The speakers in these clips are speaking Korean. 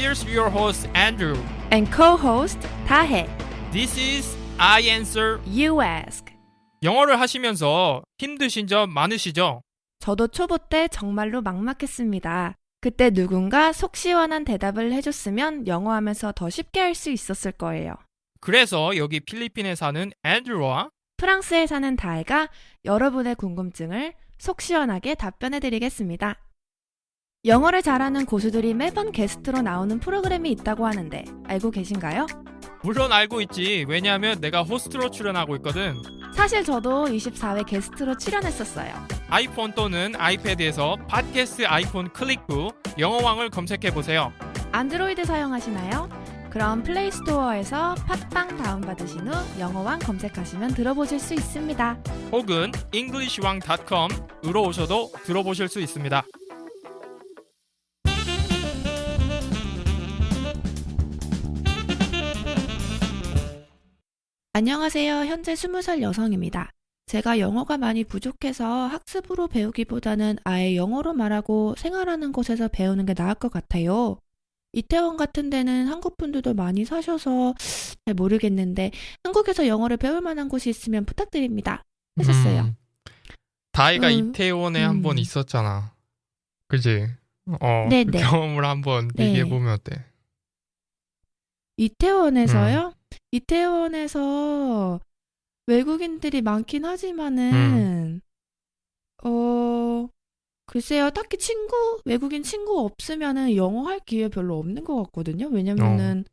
Here's your host Andrew. and co-host 다혜. This is I Answer. You ask. 영어를 하시면서 힘드신 점 많으시죠? 저도 초보 때 정말로 막막했습니다. 그때 누군가 속 시원한 대답을 해줬으면 영어 하면서 더 쉽게 할 수 있었을 거예요. 그래서 여기 필리핀에 사는 앤드루와 프랑스에 사는 다혜가 여러분의 궁금증을 속 시원하게 답변해 드리겠습니다. 영어를 잘하는 고수들이 매번 게스트로 나오는 프로그램이 있다고 하는데 알고 계신가요? 물론 알고 있지. 왜냐하면 내가 호스트로 출연하고 있거든. 사실 저도 24회 게스트로 출연했었어요. 아이폰 또는 아이패드에서 팟캐스트 아이폰 클릭 후 영어왕을 검색해 보세요. 안드로이드 사용하시나요? 그럼 플레이스토어에서 팟빵 다운받으신 후 영어왕 검색하시면 들어보실 수 있습니다. 혹은 englishwang.com으로 오셔도 들어보실 수 있습니다. 안녕하세요. 현재 20살 여성입니다. 제가 영어가 많이 부족해서 학습으로 배우기보다는 아예 영어로 말하고 생활하는 곳에서 배우는 게 나을 것 같아요. 이태원 같은 데는 한국 분들도 많이 사셔서 잘 모르겠는데 한국에서 영어를 배울 만한 곳이 있으면 부탁드립니다. 하셨어요. 음. 다이가 음, 이태원에 음. 한번 있었잖아. 그지? 어, 네, 그 네. 경험을 한번 네. 얘기해 보면 어때? 이태원에서요? 이태원에서 외국인들이 많긴 하지만은, 어, 글쎄요, 딱히 친구, 외국인 친구 없으면은 영어 할 기회 별로 없는 것 같거든요. 왜냐면은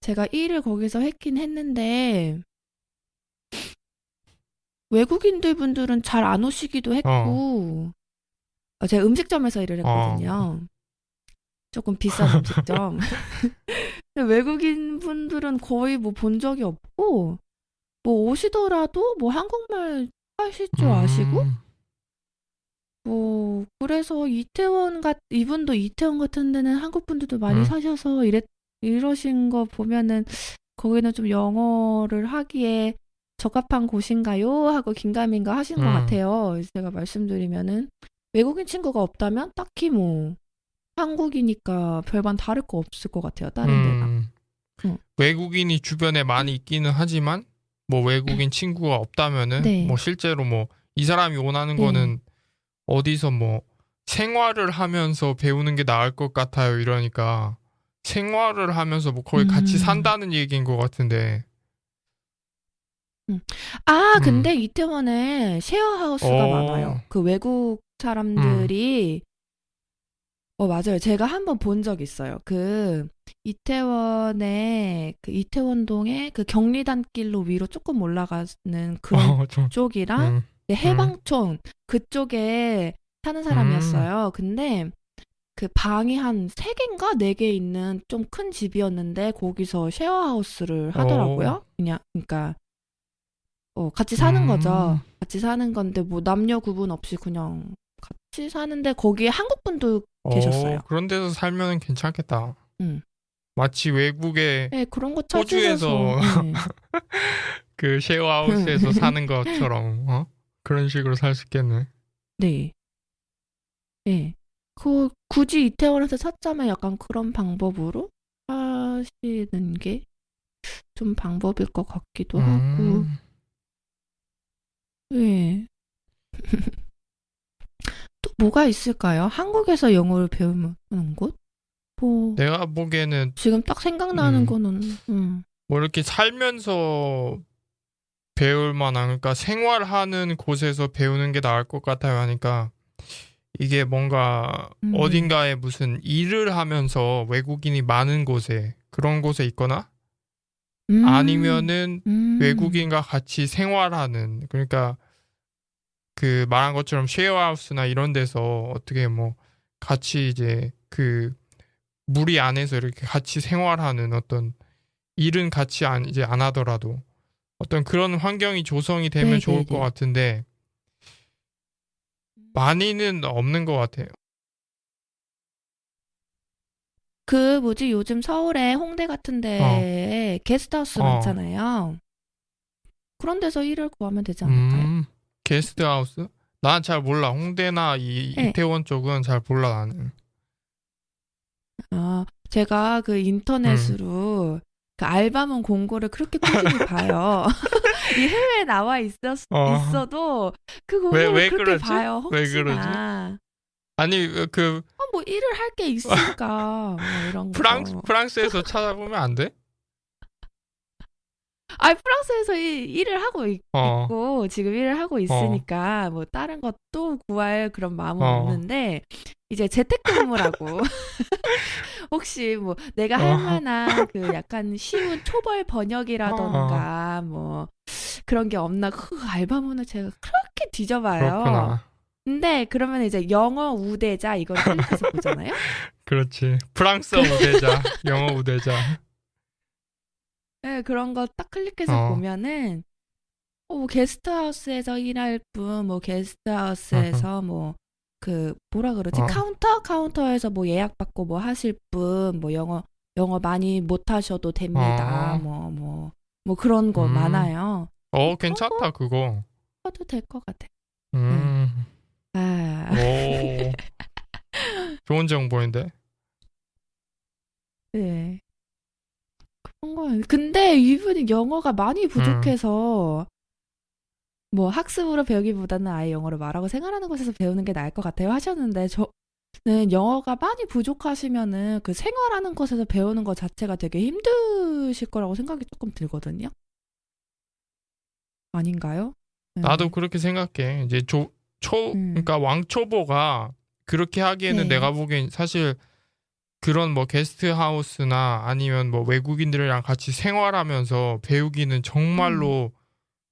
제가 일을 거기서 했긴 했는데, 외국인들 분들은 잘 안 오시기도 했고, 어, 제가 음식점에서 일을 했거든요. 조금 비싼 음식점. 외국인 분들은 거의 뭐 본 적이 없고, 뭐 오시더라도 뭐 한국말 하실 줄 아시고, 음, 뭐 그래서 이태원 같 이분도 이태원 같은 데는 한국 분들도 많이 음. 사셔서 이래 이러신 거 보면은 거기는 좀 영어를 하기에 적합한 곳인가요? 하고 긴가민가 하신 것 음. 같아요. 제가 말씀드리면은 외국인 친구가 없다면 딱히 뭐 한국이니까 별반 다를 거 없을 것 같아요. 다른 데가. 음. 응. 외국인이 주변에 많이 있기는 하지만 뭐 외국인 친구가 없다면은 네. 뭐 실제로 뭐 이 사람이 원하는 네. 거는 어디서 뭐 생활을 하면서 배우는 게 나을 것 같아요 이러니까 생활을 하면서 뭐 같이 음. 산다는 얘기인 것 같은데 아, 음. 근데 이태원에 쉐어하우스가 어. 많아요. 그 외국 사람들이 어, 맞아요. 제가 한 번 본 적 있어요. 그 이태원에 그 이태원동에 그 경리단길로 위로 조금 올라가는 그런 어, 좀, 쪽이랑 음. 네, 해방촌 그쪽에 사는 사람이었어요. 근데 그 방이 한 세 개인가 네 개 있는 좀 큰 집이었는데 거기서 쉐어하우스를 하더라고요. 그냥 그러니까 어 같이 사는 음. 거죠. 같이 사는 건데 뭐 남녀 구분 없이 그냥 같이 사는데 거기에 한국 분도 계셨어요. 어, 그런 데서 살면 괜찮겠다. 음. 마치 외국의 네 그런 거 호주에서 네. 그 쉐어하우스에서 사는 것처럼 어? 그런 식으로 살 수 있겠네. 네. 네. 그 굳이 이태원에서 찾자면 약간 그런 방법으로 하시는 게 좀 방법일 것 같기도 하고. 음. 네. 또 뭐가 있을까요? 한국에서 영어를 배우는 곳? 뭐 내가 보기에는 지금 딱 생각나는 음. 거는 음. 뭐 이렇게 살면서 배울 만한 그러니까 생활하는 곳에서 배우는 게 나을 것 같아요 하니까 이게 뭔가 음. 어딘가에 무슨 일을 하면서 외국인이 많은 곳에 그런 곳에 있거나 음. 아니면은 음. 외국인과 같이 생활하는 그러니까 그 말한 것처럼 쉐어하우스나 이런 데서 어떻게 뭐 같이 이제 그 무리 안에서 이렇게 같이 생활하는 어떤 일은 같이 안 이제 안 하더라도 어떤 그런 환경이 조성이 되면 네, 좋을 네, 것 네. 같은데 많이는 없는 것 같아요. 그 뭐지 요즘 서울에 홍대 같은 데에 게스트하우스 어. 많잖아요. 그런 데서 일을 구하면 되지 않을까요? 음, 게스트하우스? 난 잘 몰라. 홍대나 이 네. 이태원 쪽은 잘 몰라 나는. 아, 제가 그 인터넷으로 그 알바몬 공고를 그렇게 꾸준히 봐요. 이 해외에 나와 있었, 어. 있어도 그 왜- 공고를 왜 그렇게 그러지? 봐요. 혹시나. 왜 그러지? 아니 그 어, 뭐 일을 할 게 있으니까 뭐 이런 거. 프랑스 프랑스에서 찾아보면 안 돼? 아 프랑스에서 이, 일을 하고 있, 어. 고 지금 일을 하고 있으니까 뭐 다른 것도 구할 그런 마음은 어. 없는데 이제 재택근무라고 혹시 뭐 내가 할 어. 만한 그 약간 쉬운 초벌 번역이라던가 뭐 그런 게 없나 그 알바문을 제가 그렇게 뒤져봐요. 그렇구나. 근데 그러면 이제 영어 우대자 이걸 클릭해서 보잖아요. 그렇지. 프랑스어 우대자, 영어 우대자. 네, 그런 거 딱 클릭해서 어. 보면은 어, 뭐 게스트하우스에서 일할 분, 뭐 게스트하우스에서 뭐 그 뭐라 그러지? 어. 카운터 카운터에서 뭐 예약 받고 뭐 하실 분, 뭐 영어 영어 많이 못 하셔도 됩니다. 어. 뭐뭐뭐 그런 거 음. 많아요. 어, 괜찮다 그거. 해도 될 것 같아. 음. 아, 오. 좋은 정보인데. 네. 그런 거. 근데 이분이 영어가 많이 부족해서 뭐 학습으로 배우기보다는 아예 영어를 말하고 생활하는 곳에서 배우는 게 나을 것 같아요 하셨는데 저는 영어가 많이 부족하시면은 그 생활하는 곳에서 배우는 것 자체가 되게 힘드실 거라고 생각이 조금 들거든요. 아닌가요? 네. 나도 그렇게 생각해. 이제 조, 초, 음. 그러니까 왕초보가 그렇게 하기에는 네. 내가 보기엔 사실 그런 뭐 게스트 하우스나 아니면 뭐 외국인들이랑 같이 생활하면서 배우기는 정말로 음.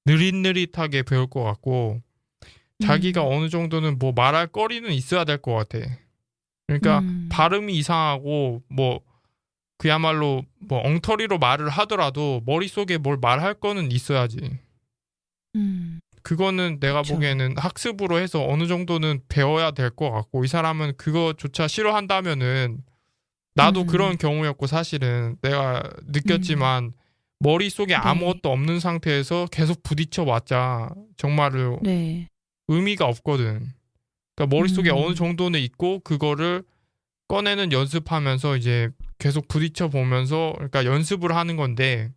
느릿느릿하게 배울 것 같고 자기가 음. 어느 정도는 뭐 말할 거리는 있어야 될 것 같아. 그러니까 음. 발음이 이상하고 뭐 그야말로 뭐 엉터리로 말을 하더라도 머릿속에 뭘 말할 거는 있어야지. 음. 그거는 내가 그쵸. 보기에는 학습으로 해서 어느 정도는 배워야 될 것 같고 이 사람은 그거조차 싫어한다면은 나도 음. 그런 경우였고 사실은 내가 느꼈지만 머릿속에 네. 아무것도 없는 상태에서 계속 부딪혀 왔자 정말로 네. 의미가 없거든. 그러니까 머릿속에 음. 어느 정도는 있고 그거를 꺼내는 연습하면서 이제 계속 부딪혀 보면서 그러니까 연습을 하는 건데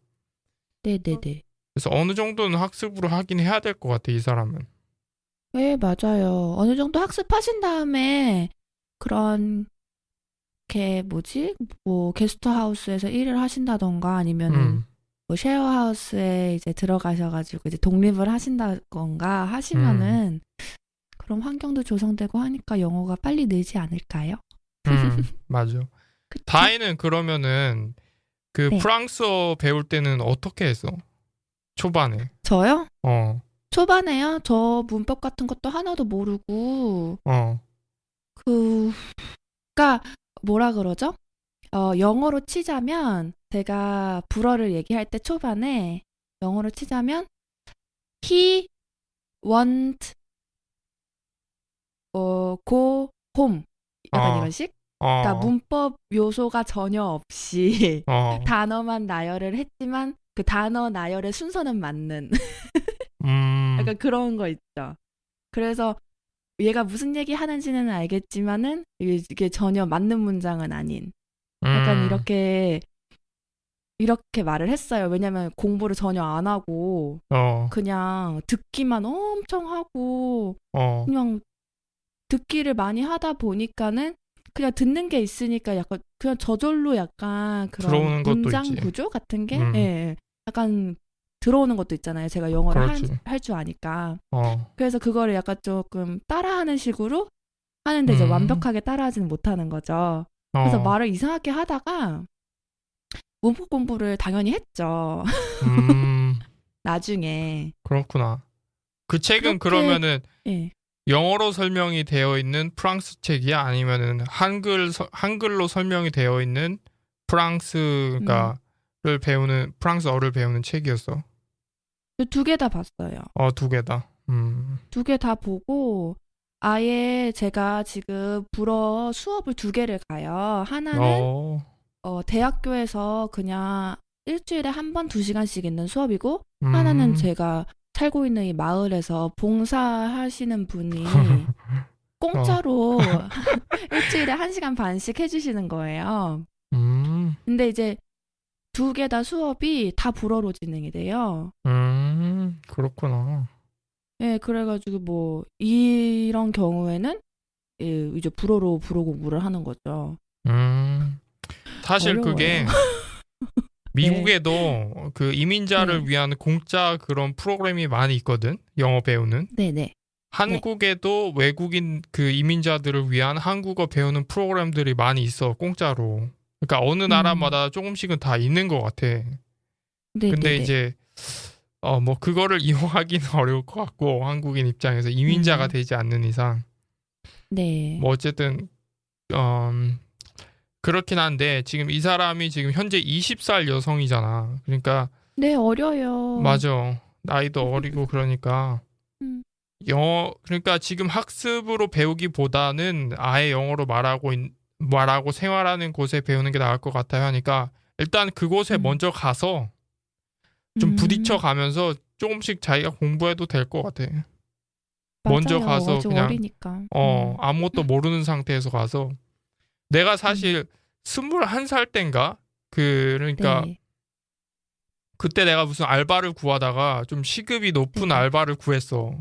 네, 네, 네. 그래서 어느 정도는 학습으로 하긴 해야 될 것 같아 이 사람은. 네, 맞아요. 어느 정도 학습하신 다음에 그런 게 뭐지? 뭐 게스트하우스에서 일을 하신다던가 아니면은 음. 뭐 쉐어하우스에 이제 들어가셔가지고 이제 독립을 하신다던가 하시면은 그럼 환경도 조성되고 하니까 영어가 빨리 늘지 않을까요? 음, 맞아. 다이는 그러면은 그 네. 프랑스어 배울 때는 어떻게 했어? 초반에. 저요? 어, 초반에요? 저 문법 같은 것도 하나도 모르고 어, 그, 그니까, 뭐라 그러죠? 어, 영어로 치자면, 제가 불어를 얘기할 때 초반에, 영어로 치자면, he want, 어, go home. 약간 어. 이런 식? 어, 그러니까 문법 요소가 전혀 없이 어, 단어만 나열을 했지만, 그 단어 나열의 순서는 맞는. 음, 약간 그런 거 있죠. 그래서 얘가 무슨 얘기 하는지는 알겠지만은 이게, 전혀 맞는 문장은 아닌. 약간 음, 이렇게 이렇게 말을 했어요. 왜냐면 공부를 전혀 안 하고 어, 그냥 듣기만 엄청 하고 어, 그냥 듣기를 많이 하다 보니까는 그냥 듣는 게 있으니까 약간 그냥 저절로 약간 그런 문장 있지. 구조 같은 게 음. 예, 예. 약간 들어오는 것도 있잖아요. 제가 영어를. 할 줄 아니까. 어, 그래서 그거를 약간 조금 따라하는 식으로 하는데 이제 음. 완벽하게 따라하지는 못하는 거죠. 그래서 어, 말을 이상하게 하다가 문법 공부를 당연히 했죠. 음, 나중에. 그렇구나. 그 책은 그렇게- 그러면은 예. 영어로 설명이 되어 있는 프랑스 책이야? 아니면은 한글 서- 한글로 설명이 되어 있는 프랑스가를 음. 배우는 프랑스어를 배우는 책이었어? 두 개 다 봤어요. 어, 두 개다. 음. 두 개 다 보고 아예 제가 지금 불어 수업을 두 개를 가요. 하나는 어. 어, 대학교에서 그냥 일주일에 한 번 두 시간씩 있는 수업이고 음. 하나는 제가 살고 있는 이 마을에서 봉사하시는 분이 공짜로 일주일에 한 시간 반씩 해주시는 거예요. 음. 근데 이제 두 개 다 수업이 다 불어로 진행이 돼요. 음, 그렇구나. 예, 그래가지고 뭐 이런 경우에는 예, 이제 불어로 불어 공부를 하는 거죠. 음. 사실 어려워요. 그게 미국에도 그 이민자를 네. 위한 공짜 그런 프로그램이 많이 있거든. 영어 배우는. 네네. 한국에도 외국인 그 이민자들을 위한 한국어 배우는 프로그램들이 많이 있어. 공짜로. 그러니까 어느 나라마다 조금씩은 다 있는 것 같아. 음. 네. 근데. 이제 어 뭐 그거를 이용하기는 어려울 것 같고 한국인 입장에서 이민자가 음. 되지 않는 이상 네. 뭐 어쨌든 음 그렇긴 한데 지금 이 사람이 지금 현재 20살 여성이잖아. 그러니까 네, 어려요. 맞아. 나이도 어리고 그러니까 음. 영어 그러니까 지금 학습으로 배우기보다는 아예 영어로 말하고 있- 말하고 생활하는 곳에 배우는 게 나을 것 같아요 하니까 일단 그곳에 음. 먼저 가서 좀 음. 부딪혀 가면서 조금씩 자기가 공부해도 될 것 같아. 먼저 맞아요. 가서 그냥, 어리니까. 어, 음. 아무것도 모르는 상태에서 가서 내가 사실 스물한 살 땐가 그 그러니까 네. 그때 내가 무슨 알바를 구하다가 좀 시급이 높은 네. 알바를 구했어.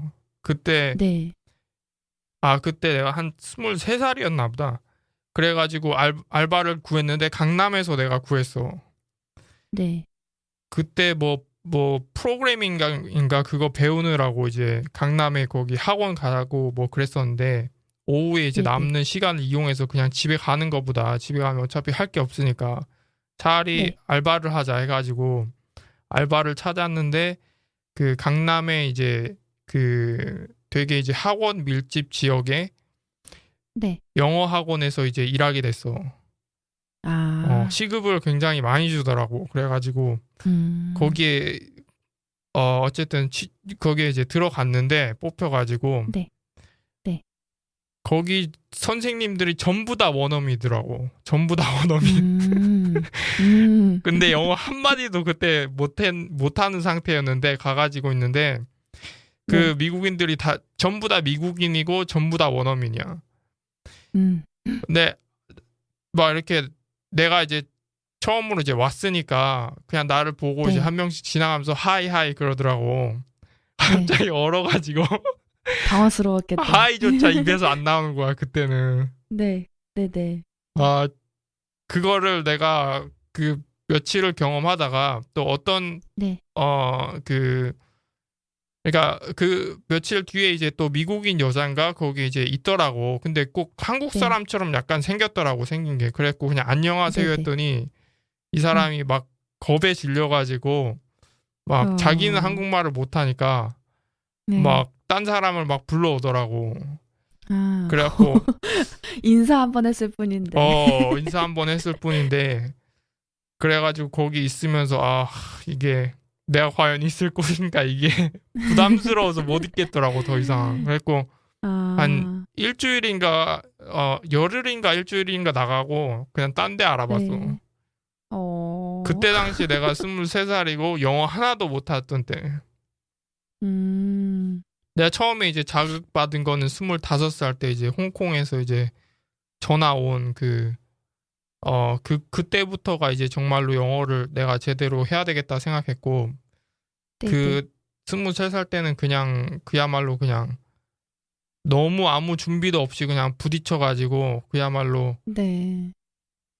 그때 네. 아 그때 내가 한 스물세 살이었나 보다. 그래가지고 알, 알바를 구했는데 강남에서 내가 구했어. 네. 그때 뭐뭐 프로그래밍인가 그거 배우느라고 이제 강남에 거기 학원 가고 뭐 그랬었는데 오후에 이제 네네. 남는 시간을 이용해서 그냥 집에 가는 것보다 집에 가면 어차피 할 게 없으니까 차라리 네. 알바를 하자 해가지고 알바를 찾았는데 그 강남에 이제 그 되게 이제 학원 밀집 지역에 네. 영어 학원에서 이제 일하게 됐어. 아. 어, 시급을 굉장히 많이 주더라고. 그래가지고 음. 거기에 어 어쨌든 치- 거기에 이제 들어갔는데 뽑혀가지고 네. 네. 거기 선생님들이 전부 다 원어민이더라고. 전부 다 원어민. 음. 음. 근데 영어 한 마디도 그때 못한 못하는 상태였는데 가가지고 있는데 그 네. 미국인들이 다 전부 다 미국인이고 전부 다 원어민이야. 음. 근데 막 이렇게 내가 이제 처음으로 이제 왔으니까 그냥 나를 보고 네. 이제 한 명씩 지나가면서 하이 하이 그러더라고. 네. 갑자기 얼어가지고 당황스러웠겠다. 하이조차 입에서 안 나오는 거야 그때는. 네. 네, 네. 아 그거를 내가 그 며칠을 경험하다가 또 어떤 네. 어그 그러니까 그 며칠 뒤에 이제 또 미국인 여잔가 거기 이제 있더라고. 근데 꼭 한국 네. 사람처럼 약간 생겼더라고 생긴 게. 그랬고 그냥 안녕하세요 네네. 했더니 이 사람이 막 겁에 질려가지고 막 어. 자기는 한국말을 못하니까 네. 막딴 사람을 막 불러오더라고. 아. 그래갖고 인사 한 번 했을 뿐인데. 어 인사 한 번 했을 뿐인데 그래가지고 거기 있으면서 아 이게 내가 과연 있을 곳인가 이게 부담스러워서 못 있겠더라고 더 이상 그랬고 아. 한 일주일인가 어 열흘인가 일주일인가 나가고 그냥 딴 데 알아봤어 네. 어. 그때 당시 내가 스물세 살이고 영어 하나도 못했던 때 음. 내가 처음에 이제 자극받은 거는 스물다섯 살 때 이제 홍콩에서 이제 전화 온그 어 그 그때부터가 이제 정말로 영어를 내가 제대로 해야 되겠다 생각했고 네, 네. 그 스물세 살 때는 그냥 그야말로 그냥 너무 아무 준비도 없이 그냥 부딪혀 가지고 그야말로 네.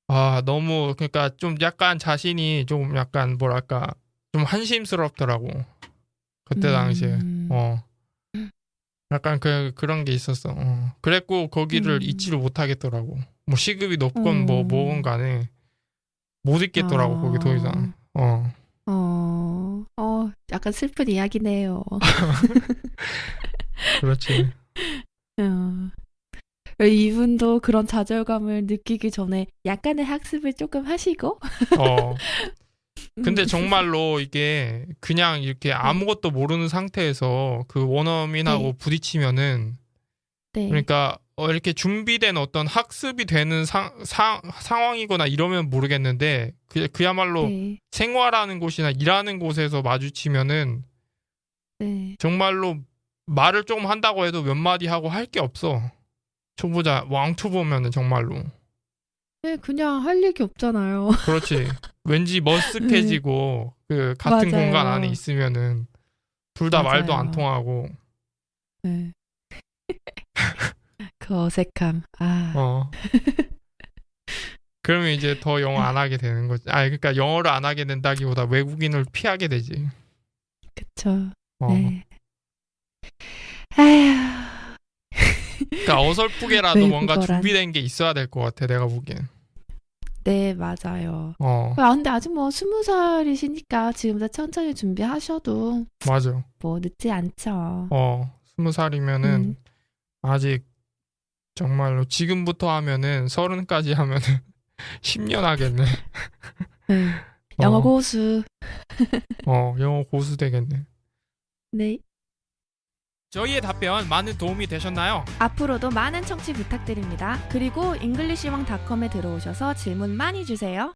아 너무 그러니까 좀 약간 자신이 좀 약간 뭐랄까 좀 한심스럽더라고 그때 당시에 음. 어 약간 그 그런 게 있었어 어. 그랬고 거기를 음. 잊지를 못하겠더라고 뭐 시급이 높건 뭐 음. 뭐건 간에 못 잊겠더라고 아. 거기 더 이상 어 어. 어, 약간 슬픈 이야기네요. 그렇지 어. 이분도 그런 좌절감을 느끼기 전에 약간의 학습을 조금 하시고. 어 근데 음. 정말로 이게 그냥 이렇게 아무것도 모르는 상태에서 그 원어민하고 네. 부딪히면은 네. 그러니까 어, 이렇게 준비된 어떤 학습이 되는 상, 상, 상황이거나 이러면 모르겠는데 그, 그야말로 네. 생활하는 곳이나 일하는 곳에서 마주치면은 네. 정말로 말을 조금 한다고 해도 몇 마디 하고 할 게 없어 초보자 왕초보면은 정말로 네, 그냥 할 얘기 없잖아요. 그렇지. 왠지 머쓱해지고 그 같은 맞아요. 공간 안에 있으면은 둘 다 말도 안. 통하고 네. 그 어색함. 아, 어. 그러면 이제 더 영어 안 하게 되는 거지. 아, 그러니까 영어를 안 하게 된다기보다 외국인을 피하게 되지. 그쵸. 어. 네. 아휴. 그러니까 어설프게라도 뭔가 외국어란. 준비된 게 있어야 될 것 같아. 내가 보기엔. 네, 맞아요. 어, 아, 근데 아직 뭐 스무 살이시니까 지금부터 천천히 준비하셔도 맞아. 뭐 늦지 않죠. 어, 스무 살이면은 음. 아직 정말로 지금부터 하면은 서른까지 하면은 10년 하겠네. 네. 영어 어. 고수. 어, 영어 고수 되겠네. 네. 저희의 답변 많은 도움이 되셨나요? 앞으로도 많은 청취 부탁드립니다. 그리고 잉글리시왕닷컴에 들어오셔서 질문 많이 주세요.